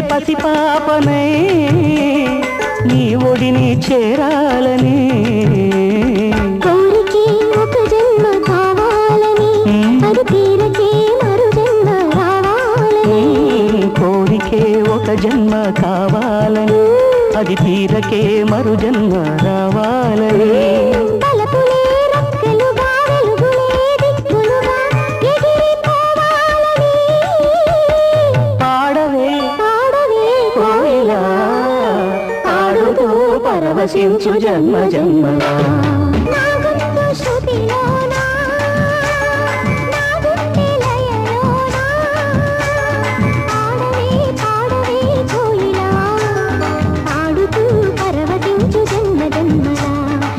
పసిపాపనై నీ ఒడిని చేరాలని. జన్మ కావాలని అది తీరకే మరు జన్మ ఒక జన్మ కావాలని అది తీరకే మరు జన్మ రావాలని. పరవశించు జన్మ జన్మలా.